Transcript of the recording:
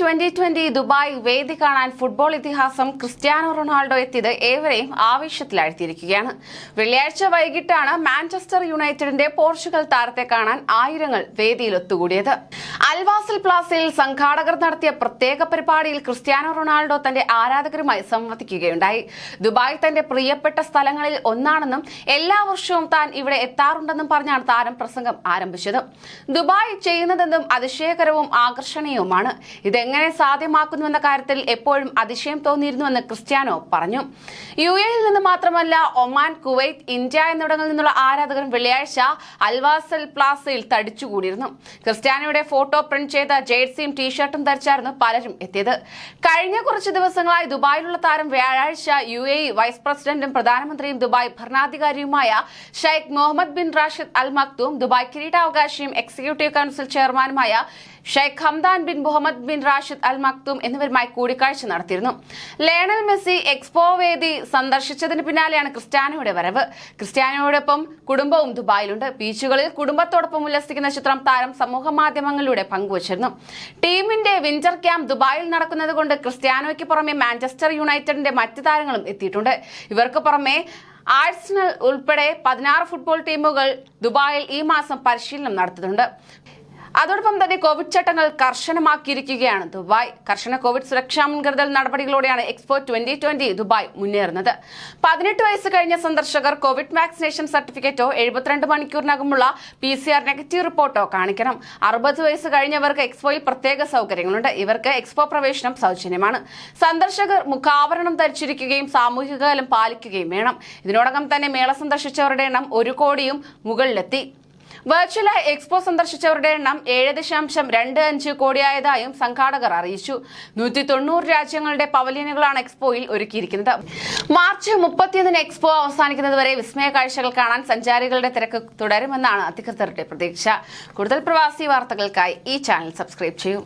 Twenty twenty Dubai വേദി കാണാൻ football ഇതിഹാസം ക്രിസ്ത്യാനോ റൊണാൾഡോ എത്തിയത് ഏവരെയും ആവേശത്തിലാഴ്ത്തിയിരിക്കുകയാണ്. വെള്ളിയാഴ്ച വൈകിട്ടാണ് മാഞ്ചസ്റ്റർ യുണൈറ്റഡിന്റെ പോർച്ചുഗൽ താരത്തെ കാണാൻ ആയിരങ്ങൾ വേദിയിൽ ഒത്തുകൂടിയത്. അൽവാസിൽ പ്ലാസയിൽ സംഘാടകർ നടത്തിയ പ്രത്യേക പരിപാടിയിൽ ക്രിസ്ത്യാനോ റൊണാൾഡോ തന്റെ ആരാധകരുമായി സംവദിക്കുകയുണ്ടായി. ദുബായ് തന്റെ പ്രിയപ്പെട്ട സ്ഥലങ്ങളിൽ ഒന്നാണെന്നും എല്ലാ വർഷവും താൻ ഇവിടെ എത്താറുണ്ടെന്നും പറഞ്ഞാണ് താരം പ്രസംഗം ആരംഭിച്ചത്. ദുബായ് ചെയ്യുന്നതെന്നും അതിശയകരവും ആകർഷണീയവുമാണ്. ഇതെങ്ങനെ സാധ്യമാക്കുന്നുവെന്ന കാര്യത്തിൽ എപ്പോഴും അതിശയം തോന്നിയിരുന്നുവെന്ന് ക്രിസ്ത്യാനോ പറഞ്ഞു. യു എയിൽ നിന്ന് മാത്രമല്ല ഒമാൻ കുവൈറ്റ് ഇന്ത്യ എന്നിവിടങ്ങളിൽ നിന്നുള്ള ആരാധകർ വെള്ളിയാഴ്ച അൽവാസൽ പ്ലാസയിൽ തടിച്ചുകൂടിയിരുന്നു. ക്രിസ്ത്യാനോയുടെ ഫോട്ടോ പ്രിന്റ് ചെയ്ത ജേഴ്സിയും ടീഷർട്ടും ധരിച്ചായിരുന്നു പലരും എത്തിയത്. കഴിഞ്ഞ കുറച്ച് ദിവസങ്ങളായി ദുബായിലുള്ള താരം വ്യാഴാഴ്ച യു എ വൈസ് പ്രസിഡന്റും പ്രധാനമന്ത്രിയും Dubai ഭരണാധികാരിയുമായ Sheikh Mohammed bin Rashid Al Maktoum Dubai കിരീടാവകാശിയും executive council ചെയർമാനുമായ Sheikh Hamdan bin Mohammed bin Rashid Al Maktoum എന്നിവരുമായി കൂടിക്കാഴ്ച നടത്തിയിരുന്നു. ലയണൽ മെസ്സി എക്സ്പോ വേദി സന്ദർശിച്ചതിന് പിന്നാലെയാണ് ക്രിസ്ത്യാനോയുടെ വരവ്. ക്രിസ്ത്യാനോടൊപ്പം കുടുംബവും ദുബായിലുണ്ട്. ബീച്ചുകളിൽ കുടുംബത്തോടൊപ്പം ഉല്ലസിക്കുന്ന ചിത്രം താരം സമൂഹ മാധ്യമങ്ങളിലൂടെ പങ്കുവച്ചിരുന്നു. ടീമിന്റെ വിന്റർ ക്യാമ്പ് ദുബായിൽ നടക്കുന്നതുകൊണ്ട് ക്രിസ്ത്യാനോയ്ക്ക് പുറമെ മാഞ്ചസ്റ്റർ യുണൈറ്റഡിന്റെ മറ്റ് താരങ്ങളും എത്തിയിട്ടുണ്ട്. ഇവർക്ക് പുറമെ ആഴ്സണൽ ഉൾപ്പെടെ പതിനാറ് ഫുട്ബോൾ ടീമുകൾ ദുബായിൽ ഈ മാസം പരിശീലനം നടത്തുന്നുണ്ട്. അതോടൊപ്പം തന്നെ കോവിഡ് ചട്ടങ്ങൾ കർശനമാക്കിയിരിക്കുകയാണ്. ദുബായ് കർശന കോവിഡ് സുരക്ഷാ മുൻകരുതൽ നടപടികളോടെയാണ് എക്സ്പോ ട്വന്റി ട്വന്റി ദുബായ് മുന്നേറുന്നത്. പതിനെട്ട് വയസ്സ് കഴിഞ്ഞ സന്ദർശകർ കോവിഡ് വാക്സിനേഷൻ സർട്ടിഫിക്കറ്റോ എഴുപത്തിരണ്ട് മണിക്കൂറിനകമുള്ള പി സി ആർ നെഗറ്റീവ് റിപ്പോർട്ടോ കാണിക്കണം. അറുപത് വയസ്സ് കഴിഞ്ഞവർക്ക് എക്സ്പോയിൽ പ്രത്യേക സൗകര്യങ്ങളുണ്ട്. ഇവർക്ക് എക്സ്പോ പ്രവേശനം സൗജന്യമാണ്. സന്ദർശകർ മുഖാവരണം ധരിച്ചിരിക്കുകയും സാമൂഹിക അകലം പാലിക്കുകയും വേണം. ഇതിനോടകം തന്നെ മേള സന്ദർശിച്ചവരുടെ എണ്ണം ഒരു കോടിയും മുകളിലെത്തി. വെർച്വലായി എക്സ്പോ സന്ദർശിച്ചവരുടെ എണ്ണം ഏഴ് ദശാംശം രണ്ട് അഞ്ച് കോടിയായതായും സംഘാടകർ അറിയിച്ചു. നൂറ്റി തൊണ്ണൂറ് രാജ്യങ്ങളുടെ പവലിയനുകളാണ് എക്സ്പോയിൽ ഒരുക്കിയിരിക്കുന്നത്. മാർച്ച് മുപ്പത്തിയൊന്നിന് എക്സ്പോ അവസാനിക്കുന്നതുവരെ വിസ്മയ കാഴ്ചകൾ കാണാൻ സഞ്ചാരികളുടെ തിരക്ക് തുടരുമെന്നാണ് അധികൃതരുടെ പ്രതീക്ഷ. കൂടുതൽ പ്രവാസി വാർത്തകൾക്കായി ഈ ചാനൽ സബ്സ്ക്രൈബ് ചെയ്യൂ.